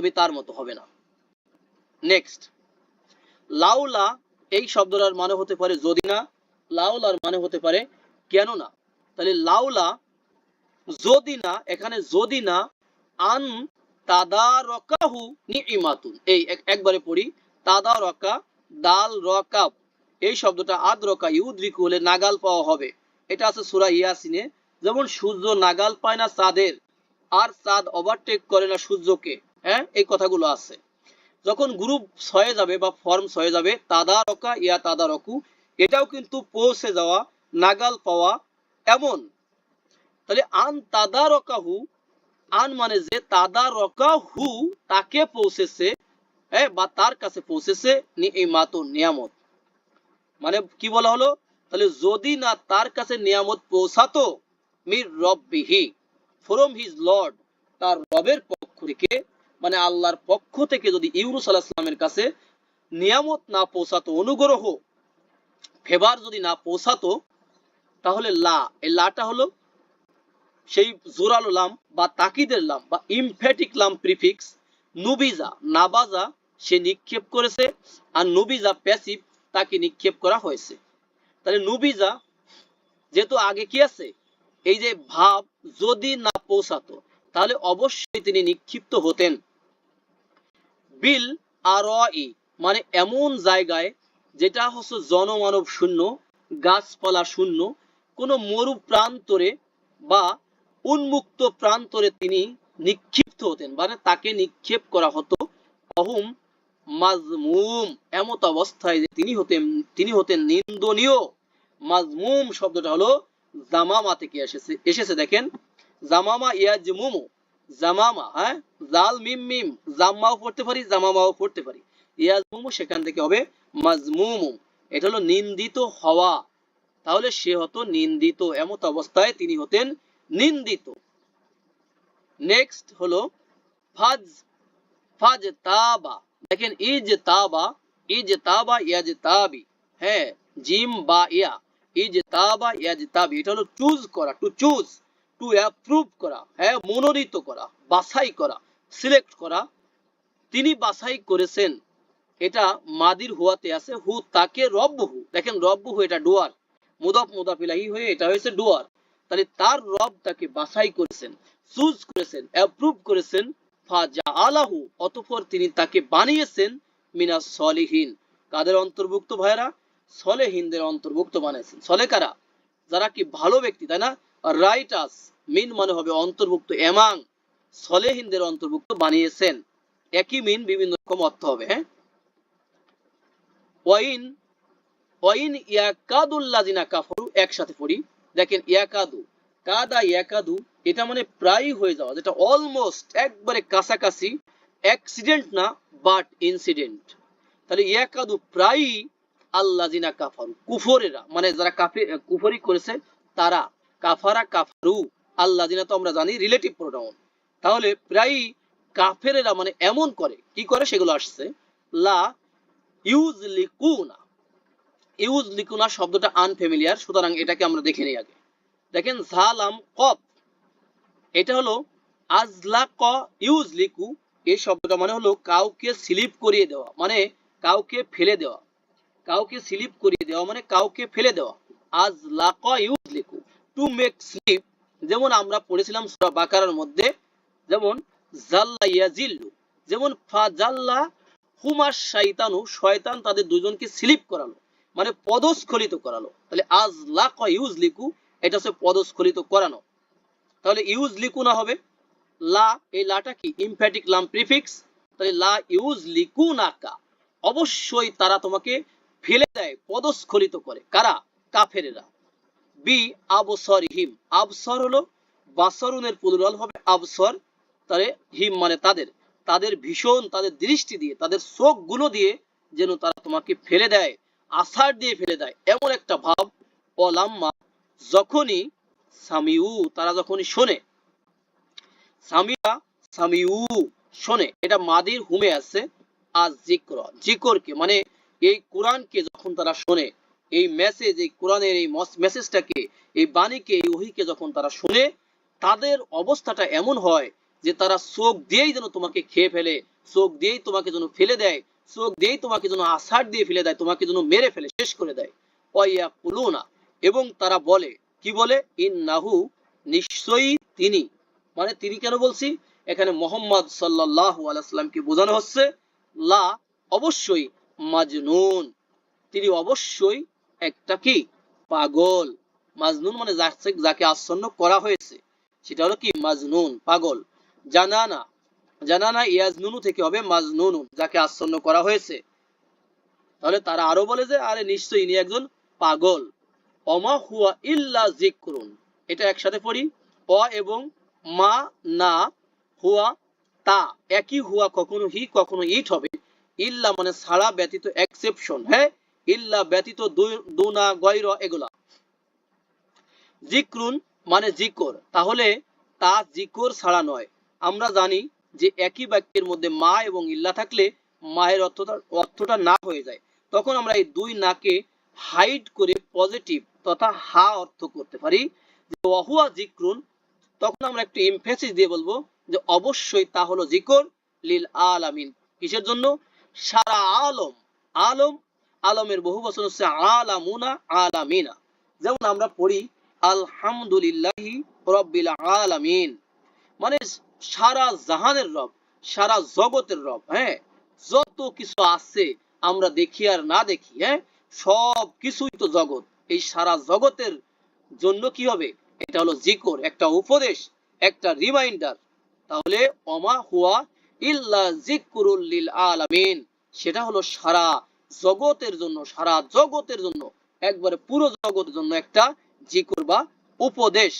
তুমি তার মতো হবে না। নেক্সট লাউলা এই শব্দটার মানে হতে পারে যদি না, লাউলার মানে হতে পারে কেন না। তাহলে লাউলা যদি না, এখানে যদি না, আন তাদারকাহু নিইমাতুন এই একবারে পড়ি, তাদারকা, দাল রকাব। এই শব্দটা আদ্রকা, ইউদ্রিকু হলে নাগাল পাওয়া হবে। এটা আছে সূরা ইয়াসিনে, যেমন সূর্য নাগাল পায় না চাঁদের আর চাঁদ ওভারটেক করে না সূর্যকে। হ্যাঁ? এই কথাগুলো আছে। যখন গ্রুপ ছয়ে যাবে বা ফর্ম ছয়ে যাবে, তাদারকা ইয়া তাদারকু, এটাও কিন্তু পৌঁছে যাওয়া, নাগাল পাওয়া এমন। তাহলে আন তাদারকাহু, আন মানে যে তাদারকাহু তাকে পৌঁছেছে হ্যাঁ বা তার কাছে পৌঁছেছে নিয়ামাত নিয়ামত। মানে কি বলা হলো? তাহলে যদি না তার কাছে নিয়ামত পৌঁছাতো, মির রব্বিহি ফ্রম হিজ লর্ড তার রবের পক্ষ থেকে মানে আল্লাহর পক্ষ থেকে যদি ইউনুস আলাহ ইসলামের কাছে নিয়ামত না পৌঁছাতো, অনুগ্রহ ফেভার যদি না পৌঁছাতো, তাহলে লা, এই লাটা হলো সেই জোরালো লাম বা তাকিদের লাম বা ইমফ্যাটিক লাম প্রিফিক্স। নুবিজা, নাবাজা, সে নিক্ষেপ করেছে আর নুবিজা প্যাসিভ, তাকে নিক্ষেপ করা হয়েছে। তাহলে নুবিজা যেহেতু আগে কি আছে? এই যে ভাব যদি না পৌঁছাতো, তাহলে অবশ্যই তিনি নিক্ষিপ্ত হতেন। বিল আর মানে এমন জায়গায় যেটা হচ্ছে জনমানব শূন্য, গাছপালা শূন্য, কোনো মরু প্রান্তরে বা উন্মুক্ত প্রান্তরে তিনি নিক্ষিপ্ত হতেন মানে তাকে নিক্ষেপ করা হতো, অহুম মাজমুম, এমত অবস্থায় যে তিনি হতেন তিনি হতেন নিন্দনীয়। মাজমুম শব্দটা হলো জামামা থেকে এসেছে এসেছে দেখেন, জামামা ইয়াজমুমু জামামা হ্যাঁ? জাল, মিম মিম, জাম্মাও পড়তে পারি, জামামাও পড়তে পারি। ইয়াজমুমু, সেখান থেকে হবে মাজমুমু। এটা হলো নিন্দিত হওয়া। তাহলে সে হতো নিন্দিত। এমত অবস্থায় তিনি হতেন নিন্দিত। নেক্সট হলো ফাজ ফাজ তাবা দেখেন ইজ তাবা ইজ তাবা ইয়াজ তাবি হ্যাঁ জিম বা ইয়া। ইজ তাবা ইয়াজ তাবি এটা হলো চুজ করা, টু চুজ। টু অ্যাপ্রুভ করা হ্যাঁ মনোনীত করা, বাছাই করা সিলেক্ট করা, তিনি বাছাই করেছেন। এটা মাদির হুয়াতে আছে, হু তাকে রব্বহু। দেখেন রব্বহু এটা ডুয়ার। মুদাফ মুদাফিলাহি হয়ে এটা হয়েছে ডুয়ার। তাহলে তার রব তাকে বাছাই করেছেন চুজ করেছেন অ্যাপ্রুভ করেছেন ফাজা আলাহু অতঃপর তিনি তাকে বানিয়েছেন মিনা সলিহীন। কাদের অন্তর্ভুক্ত ভাইরা সলেহীনদের অন্তর্ভুক্ত বানিয়েছেন। সলে কারা? যারা কি ভালো ব্যক্তি, তাই না? রাইটাস মিন মানে হবে অন্তর্ভুক্ত, এমাং সলেহীনদের অন্তর্ভুক্ত বানিয়েছেন। একই মিন বিভিন্ন রকম অর্থ হবে হ্যাঁ? ওয়াইন ওয়াইন ইয়াকাদুল্লাযিনা কাফারু, একসাথে পড়ি। দেখেন, ইয়াকাদু, কাদা ইয়াকাদু, এটা মানে প্রায় হয়ে যাওয়া, যেটা অলমোস্ট একবারে কাছাকাছি অ্যাক্সিডেন্ট না বাট ইনসিডেন্ট তাহলে ইয়াকাদু প্রায় আল্লাযিনা কাফারু, কুফরেরা মানে যারা কাফে, কুফরি করেছে, তারা। কাফারা কাফারু আল্লাযিনা তো আমরা জানি রিলেটিভ প্রোনাউন তাহলে প্রায় কাফেরেরা মানে এমন করে, কি করে সেগুলো আসছে? লা ইউজলিকুনা ইউজলিকুনা শব্দটা আনফেমিলিয়ার সুতরাং এটাকে আমরা দেখে নিই আগে। দেখেন, ঝালাম কপ এটা হলো আজলা ক ইউজলিকু এই শব্দটা মানে হলো কাউকে স্লিপ করিয়ে দেওয়া মানে কাউকে ফেলে দেওয়া। কাউকে স্লিপ করিয়ে দেওয়া মানে কাউকে ফেলে দেওয়া। আজলা ক ইউজলিকু টু মেক স্লিপ যেমন আমরা পড়েছিলাম সূরা বাকারার মধ্যে, যেমন, জাল্লা ইয়াজিল্লু যেমন, ফাজাল্লা হুমার শয়তানু শয়তান তাদের দুজনকে স্লিপ করালো মানে পদস্খলিত করালো। তাহলে আজ লাক ইউজ লিকু এটা হচ্ছে পদস্খলিত করানো। তাহলে ইউজ লিকু না হবে? লা, এই লাটা কি? ইমফ্যাটিক লাম প্রিফিক্স তাহলে লা ইউজ লিকু নাকা অবশ্যই তারা তোমাকে ফেলে দেয়, পদস্খলিত করে। কারা? কাফেরেরা। বি আবসর হিম আবসর হলো বাসরুনের প্লুরাল হবে আবসর, তাহলে হিম মানে তাদের। তাদের ভীষণ, তাদের দৃষ্টি দিয়ে, তাদের চোখগুলো দিয়ে যেন তারা তোমাকে ফেলে দেয় আসার দিয়ে ফেলে দেয়, এমন একটা ভাব অলাম্মা যখনই সামিউ, তারা যখনই শোনে, সামিয়া সামিউ শোনে, এটা মাদির হুমে আছে আর জিকর। জিকরকে মানে এই কোরআনকে যখন তারা শোনে এই মেসেজ এই কোরআনের এই মেসেজটাকে এই বাণীকে, এই ওহিকে যখন তারা শোনে, তাদের অবস্থাটা এমন হয় যে তারা চোখ দিয়েই যেন তোমাকে খেয়ে ফেলে চোখ দিয়েই তোমাকে যেন ফেলে দেয় চোখ দিয়েই তোমাকে যেন আষাঢ় দিয়ে ফেলে দেয়, তোমাকে যেন মেরে ফেলে, শেষ করে দেয়। অয়া কুলুনা এবং তারা বলে, কি বলে? ইন নাহু নিশ্চয়ই তিনি। মানে তিনি কেন বলছি? এখানে মোহাম্মদ সাল্লাহ আলাইসাল্লামকে বোঝানো হচ্ছে, লা অবশ্যই মাজনুন। তিনি অবশ্যই একটা কি? পাগল। মাজনুন মানে যাচ্ছে যাকে আচ্ছন্ন করা হয়েছে। সেটা হলো কি? মাজনুন, পাগল। জানানা। জানানা ইয়াজনুনু থেকে হবে মাজনুন, যাকে আচ্ছন্ন করা হয়েছে। তাহলে তারা আরও বলে যে, আরে নিশ্চয়ই ইনি একজন পাগল। অমা হুয়া ইল্লা জিক্রুন। এটা একসাথে পড়ি। অ এবং মা না হুয়া তা। একই হুয়া কখনো হি, কখনো ইট হবে। ইল্লা মানে ছাড়া ব্যতীত এক্সেপশন হ্যাঁ? ইল্লা ব্যতীত দুনা গৈর এগুলা। জিক্রুন মানে জিকর। তাহলে তা জিকর ছাড়া নয়। আমরা জানি যে একই বাক্যের মধ্যে মা এবং ইল্লা থাকলে মায়ের অর্থটা অর্থটা না হয়ে যায়। তখন আমরা এই দুই নাকে হাইড করে পজিটিভ তথা হা অর্থ করতে পারি। যে অহুয়া জিক্রুন, তখন আমরা একটু এমফেসিস দিয়ে বলব যে অবশ্যই তা হলো জিকর লিল আলামিন। কিসের জন্য? সারা আলম আলম আলমের বহু বছর হচ্ছে আলামুনা আলামিনা। যেমন আমরা পড়ি, আলহামদুলিল্লাহি রব্বিল আলামিন। মানে সারা জাহানের রব, সারা জগতের রব হ্যাঁ? যত কিছু আছে আমরা দেখি আর না দেখি হ্যাঁ? সব কিছুই তো জগৎ। এই সারা জগতের জন্য কি হবে? এটা হলো জিকর, একটা উপদেশ, একটা রিমাইন্ডার। তাহলে অমা হুয়া ইল্লা জিকরুল লিল আলামিন। সেটা হলো সারা জগতের জন্য সারা জগতের জন্য একবারে পুরো জগতের জন্য একটা জিকর বা উপদেশ।